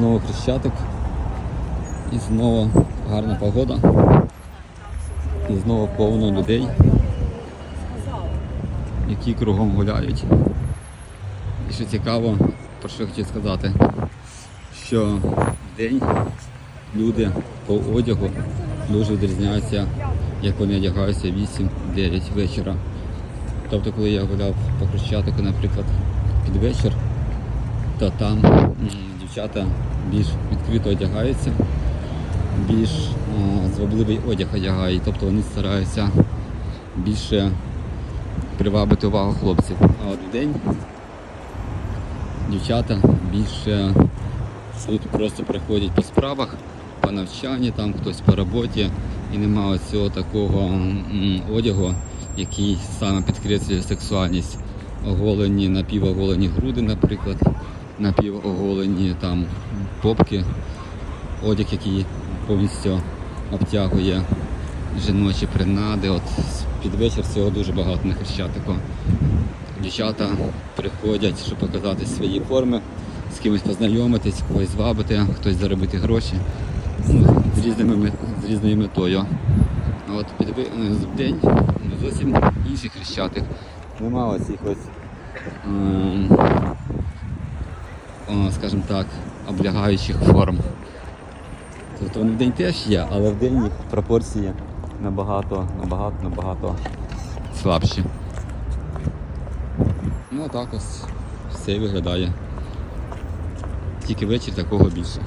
знову хрещатик. І знову гарна погода. І знову повно людей, які кругом гуляють. І що цікаво, про що хотів сказати, що в день люди по одягу дуже відрізняються, як вони одягаються 8-9 вечора. Тобто, коли я гуляв по Хрещатику, наприклад, під вечір, то там дівчата більш відкрито одягаються, більш звабливий одяг одягають, тобто вони стараються більше привабити увагу хлопців. А от в день дівчата більше тут просто приходять по справах, по навчанні, там хтось по роботі і немає цього такого одягу, який саме підкреслює сексуальність. Оголені, напівоголені груди, наприклад, напівоголені там попки, одяг, який повністю обтягує жіночі принади. От під вечір цього дуже багато на хрещатику. Дівчата приходять, щоб показати свої форми, з кимось познайомитись, когось звабити, хтось заробити гроші ну, з, різними, з різною метою. А от під е, день зовсім інших хрещатик. Нема ось, ем, о, скажімо так, облягаючих форм. Тобто вони в день теж є, але в день їх пропорції набагато, набагато, набагато слабші. Ну так ось все виглядає. Тільки вечір такого більше.